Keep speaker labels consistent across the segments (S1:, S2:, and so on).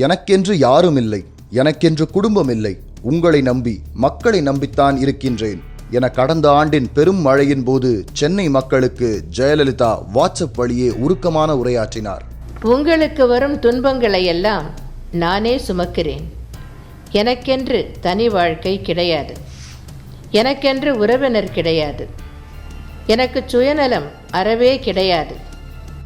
S1: எனக்கென்று யாரும் இல்லை எனக்கென்று குடும்பம் இல்லை உங்களை நம்பி மக்களை நம்பித்தான் இருக்கின்றேன். என கடந்த ஆண்டின் பெரும் மழையின் போது சென்னை மக்களுக்கு ஜெயலலிதா வாட்ஸ்அப் வழியே உருக்கமான உரையாற்றினார்.
S2: உங்களுக்கு வரும் துன்பங்களை எல்லாம் நானே சுமக்கிறேன். எனக்கென்று தனி வாழ்க்கை கிடையாது. எனக்கென்று உறவினர் கிடையாது. எனக்கு சுயநலம் அறவே கிடையாது.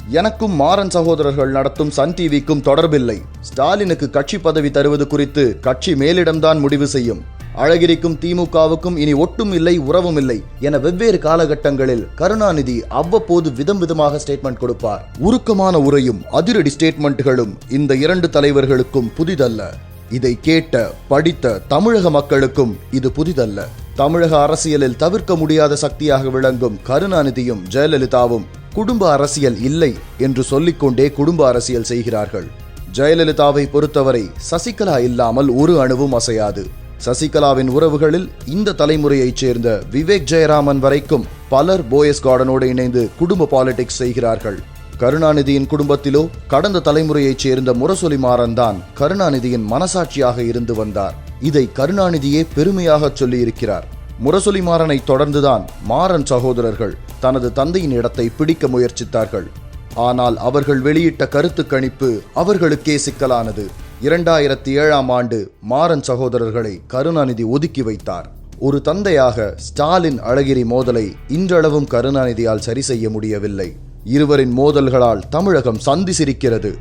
S1: எனக்கும் மாறன் சகோதரர்கள் நடத்தும் சன் டிவிக்கும் தொடர்பில்லை. ஸ்டாலினுக்கு கட்சி பதவி தருவது குறித்து கட்சி மேலிடம்தான் முடிவு செய்யும். அழகிரிக்கும் திமுகவுக்கும் இனி ஒட்டும் இல்லை உறவும் இல்லை என வெவ்வேறு காலகட்டங்களில் கருணாநிதி அவ்வப்போது விதம் விதமாக ஸ்டேட்மெண்ட் கொடுப்பார். உருக்கமான உரையும் அதிரடி ஸ்டேட்மெண்ட்களும் இந்த இரண்டு தலைவர்களுக்கும் புதிதல்ல. இதை கேட்ட படித்த தமிழக மக்களுக்கும் இது புதிதல்ல. தமிழக அரசியலில் தவிர்க்க முடியாத சக்தியாக விளங்கும் கருணாநிதியும் ஜெயலலிதாவும் குடும்ப அரசியல் இல்லை என்று சொல்லிக்கொண்டே குடும்ப அரசியல் செய்கிறார்கள். ஜெயலலிதாவை பொறுத்தவரை சசிகலா இல்லாமல் ஒரு அணுவும் அசையாது. சசிகலாவின் உறவுகளில் இந்த தலைமுறையைச் சேர்ந்த விவேக் ஜெயராமன் வரைக்கும் பலர் போயஸ் கார்டனோடு இணைந்து குடும்ப பாலிடிக்ஸ் செய்கிறார்கள். கருணாநிதியின் குடும்பத்திலோ கடந்த தலைமுறையைச் சேர்ந்த முரசொலி தான் கருணாநிதியின் மனசாட்சியாக இருந்து வந்தார். இதை கருணாநிதியே பெருமையாக சொல்லியிருக்கிறார். முரசொலி மாறனை தொடர்ந்துதான் மாறன் சகோதரர்கள் தனது தந்தையின் இடத்தை பிடிக்க முயற்சித்தார்கள். ஆனால் அவர்கள் வெளியிட்ட கருத்து கணிப்பு அவர்களுக்கே சிக்கலானது. இரண்டாயிரத்தி ஏழாம் ஆண்டு மாறன் சகோதரர்களை கருணாநிதி ஒதுக்கி வைத்தார். ஒரு தந்தையாக ஸ்டாலின் அழகிரி மோதலை இன்றளவும் கருணாநிதியால் சரி செய்ய முடியவில்லை. இருவரின் மோதல்களால் தமிழகம் சந்தி சிரிக்கிறது.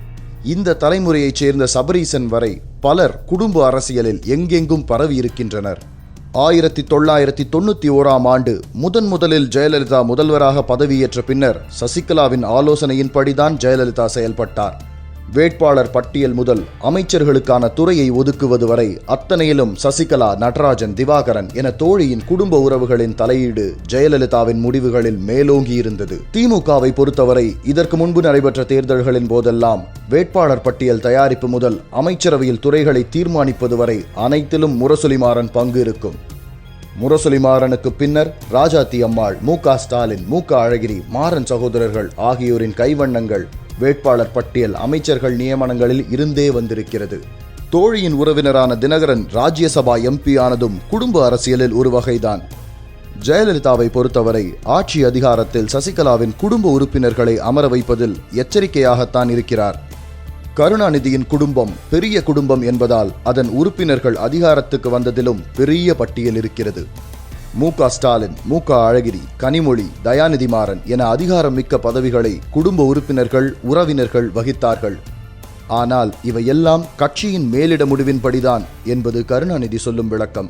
S1: இந்த தலைமுறையைச் சேர்ந்த சபரீசன் வரை பலர் குடும்ப அரசியலில் எங்கெங்கும் பரவி இருக்கின்றனர் ஆயிரத்தி தொள்ளாயிரத்தி தொண்ணூத்தி ஓராம் ஆண்டு முதன் முதலில் ஜெயலலிதா முதல்வராக பதவியேற்ற பின்னர் சசிகலாவின் ஆலோசனையின்படிதான் ஜெயலலிதா செயல்பட்டார். வேட்பாளர் பட்டியல் முதல் அமைச்சர்களுக்கான துறையை ஒதுக்குவது வரை அத்தனையிலும் சசிகலா நடராஜன் திவாகரன் என தோழியின் குடும்ப உறவுகளின் தலையீடு ஜெயலலிதாவின் முடிவுகளில் மேலோங்கியிருந்தது. திமுகவை பொறுத்தவரை இதற்கு முன்பு நடைபெற்ற தேர்தல்களின் போதெல்லாம் வேட்பாளர் பட்டியல் தயாரிப்பு முதல் அமைச்சரவையில் துறைகளை தீர்மானிப்பது வரை அனைத்திலும் முரசொலிமாறன் பங்கு இருக்கும். முரசொலிமாறனுக்கு பின்னர் ராஜாத்தி அம்மாள் மு க ஸ்டாலின் மு க அழகிரி மாறன் சகோதரர்கள் ஆகியோரின் கைவண்ணங்கள் வேட்பாளர் பட்டியல் அமைச்சர்கள் நியமனங்களில் இருந்தே வந்திருக்கிறது. தோழியின் உறவினரான தினகரன் ராஜ்யசபா எம்பி ஆனதும் குடும்ப அரசியலில் ஒரு வகைதான். ஜெயலலிதாவை பொறுத்தவரை ஆட்சி அதிகாரத்தில் சசிகலாவின் குடும்ப உறுப்பினர்களை அமர வைப்பதில் எச்சரிக்கையாகத்தான் இருக்கிறார். கருணாநிதியின் குடும்பம் பெரிய குடும்பம் என்பதால் அதன் உறுப்பினர்கள் அதிகாரத்துக்கு வந்ததிலும் பெரிய பட்டியல் இருக்கிறது. மு க ஸ்டாலின் மு க அழகிரி கனிமொழி தயாநிதி மாறன் என அதிகாரம் மிக்க பதவிகளை குடும்ப உறுப்பினர்கள் உறவினர்கள் வகித்தார்கள். ஆனால் இவையெல்லாம் கட்சியின் மேலிட முடிவின்படிதான் என்பது கருணாநிதி சொல்லும் விளக்கம்.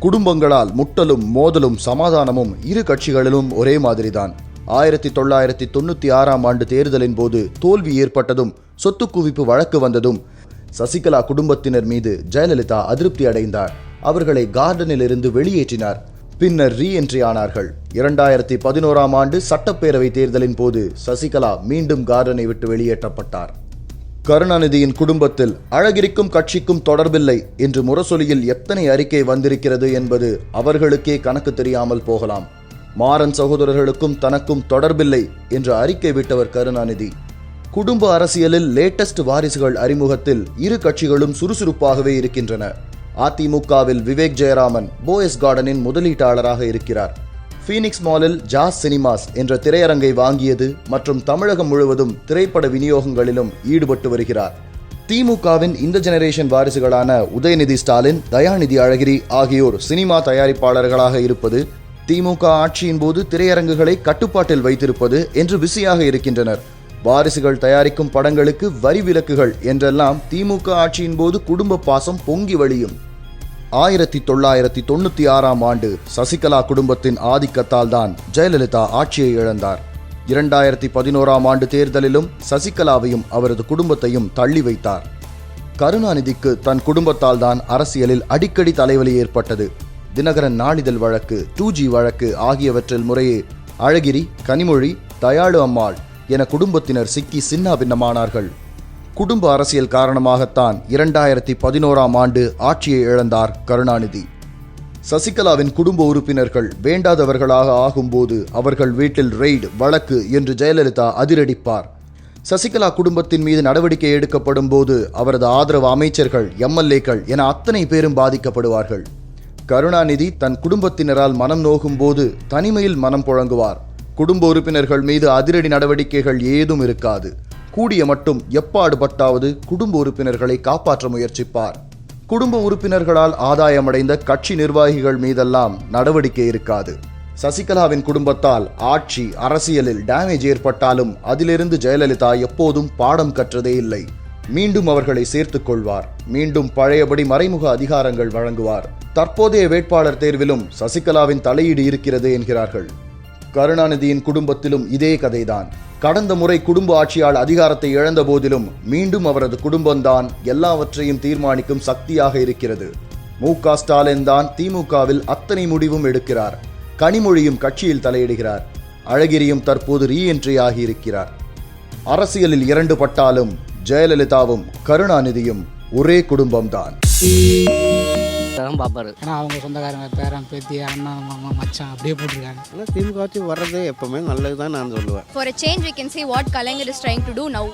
S1: குடும்பங்களால் முட்டலும் மோதலும் சமாதானமும் இரு கட்சிகளிலும் ஒரே மாதிரிதான். ஆயிரத்தி தொள்ளாயிரத்தி தொண்ணூத்தி ஆறாம் ஆண்டு தேர்தலின் போது தோல்வி ஏற்பட்டதும் சொத்து குவிப்பு வழக்கு வந்ததும் சசிகலா குடும்பத்தினர் மீது ஜெயலலிதா அதிருப்தி அடைந்தார். அவர்களை கார்டனில் இருந்து வெளியேற்றினார். பின்னர் ரீ என்ட்ரி ஆனார்கள். இரண்டாயிரத்தி பதினோராம் ஆண்டு சட்டப்பேரவை தேர்தலின் போது சசிகலா மீண்டும் கார்டனை விட்டு வெளியேற்றப்பட்டார். கருணாநிதியின் குடும்பத்தில் அழகிரிக்கும் கட்சிக்கும் தொடர்பில்லை என்று முரசொலியில் எத்தனை அறிக்கை வந்திருக்கிறது என்பது அவர்களுக்கே கணக்கு தெரியாமல் போகலாம். மாறன் சகோதரர்களுக்கும் தனக்கும் தொடர்பில்லை என்று அறிக்கை விட்டவர் கருணாநிதி. குடும்ப அரசியலில் லேட்டஸ்ட் வாரிசுகள் அறிமுகத்தில் இரு கட்சிகளும் சுறுசுறுப்பாகவே இருக்கின்றன. அதிமுகவில் விவேக் ஜெயராமன் போயஸ் கார்டனின் முதலீட்டாளராக இருக்கிறார். ஃபீனிக்ஸ் மாலில் ஜாஸ் சினிமாஸ் என்ற திரையரங்கை வாங்கியது மற்றும் தமிழகம் முழுவதும் திரைப்பட விநியோகங்களிலும் ஈடுபட்டு வருகிறார். திமுகவின் இந்த ஜெனரேஷன் வாரிசுகளான உதயநிதி ஸ்டாலின் தயாநிதி அழகிரி ஆகியோர் சினிமா தயாரிப்பாளர்களாக இருப்பது திமுக ஆட்சியின் போது திரையரங்குகளை கட்டுப்பாட்டில் வைத்திருப்பது என்று பிஸியாக இருக்கின்றனர். வாரிசுகள் தயாரிக்கும் படங்களுக்கு வரி விலக்குகள் என்றெல்லாம் திமுக ஆட்சியின் போது குடும்ப பாசம் பொங்கி வழியும். ஆயிரத்தி தொள்ளாயிரத்தி தொண்ணூத்தி ஆறாம் ஆண்டு சசிகலா குடும்பத்தின் ஆதிக்கத்தால் தான் ஜெயலலிதா ஆட்சியை இழந்தார். இரண்டாயிரத்தி பதினோராம் ஆண்டு தேர்தலிலும் சசிகலாவையும் அவரது குடும்பத்தையும் தள்ளி வைத்தார். கருணாநிதிக்கு தன் குடும்பத்தால் தான் அரசியலில் அடிக்கடி தலைவலி ஏற்பட்டது. தினகரன் நாளிதழ் வழக்கு டூ ஜி வழக்கு ஆகியவற்றில் முறையே அழகிரி கனிமொழி தயாளு அம்மாள் என குடும்பத்தினர் சிக்கி சின்னாபின்னமானார்கள். குடும்ப அரசியல் காரணமாகத்தான் இரண்டாயிரத்தி பதினோராம் ஆண்டு ஆட்சியை இழந்தார் கருணாநிதி. சசிகலாவின் குடும்ப உறுப்பினர்கள் வேண்டாதவர்களாக ஆகும்போது அவர்கள் வீட்டில் ரெய்டு வழக்கு என்று ஜெயலலிதா அதிரடிப்பார். சசிகலா குடும்பத்தின் மீது நடவடிக்கை எடுக்கப்படும் போது அவரது ஆதரவு அமைச்சர்கள் எம்எல்ஏக்கள் என அத்தனை பேரும் பாதிக்கப்படுவார்கள். கருணாநிதி தன் குடும்பத்தினரால் மனம் நோகும் போது தனிமையில் மனம் புழங்குவார். குடும்ப உறுப்பினர்கள் மீது அதிரடி நடவடிக்கைகள் ஏதும் இருக்காது. கூடிய மட்டும் எப்பாடுபட்டாவது குடும்ப உறுப்பினர்களை காப்பாற்ற முயற்சிப்பார். குடும்ப உறுப்பினர்களால் ஆதாயமடைந்த கட்சி நிர்வாகிகள் மீதெல்லாம் நடவடிக்கை இருக்காது. சசிகலாவின் குடும்பத்தால் ஆட்சி அரசியலில் டேமேஜ் ஏற்பட்டாலும் அதிலிருந்து ஜெயலலிதா எப்போதும் பாடம் கற்றதே இல்லை. மீண்டும் அவர்களை சேர்த்துக் கொள்வார். மீண்டும் பழையபடி மறைமுக அதிகாரங்கள் வழங்குவார். தற்போதைய வேட்பாளர் தேர்விலும் சசிகலாவின் தலையீடு இருக்கிறது என்கிறார்கள். கருணாநிதியின் குடும்பத்திலும் இதே கதைதான். கடந்த முறை குடும்ப ஆட்சியால் அதிகாரத்தை இழந்த போதிலும் மீண்டும் அவரது குடும்பம்தான் எல்லாவற்றையும் தீர்மானிக்கும் சக்தியாக இருக்கிறது. மு க ஸ்டாலின் தான் திமுகவில் அத்தனை முடிவும் எடுக்கிறார். கனிமொழியும் கட்சியில் தலையிடுகிறார். அழகிரியும் தற்போது ரீஎன்ட்ரி ஆகியிருக்கிறார். அரசியலில் இரண்டு பட்டாலும் ஜெயலலிதாவும் கருணாநிதியும் ஒரே குடும்பம்தான்.
S3: தான் பார்ப்பாரு
S4: ஏன்னா அவங்க சொந்தக்காரங்க பேரன் பேத்தி அண்ணன் மாமா மச்சான் அப்படியே போட்டிருக்காங்க.
S5: ஆனால் திமுக ஆட்சி வர்றது எப்பவுமே நல்லது தான் நான் சொல்லுவேன்.
S6: For a change, we can see what Kalaignar is trying to do now.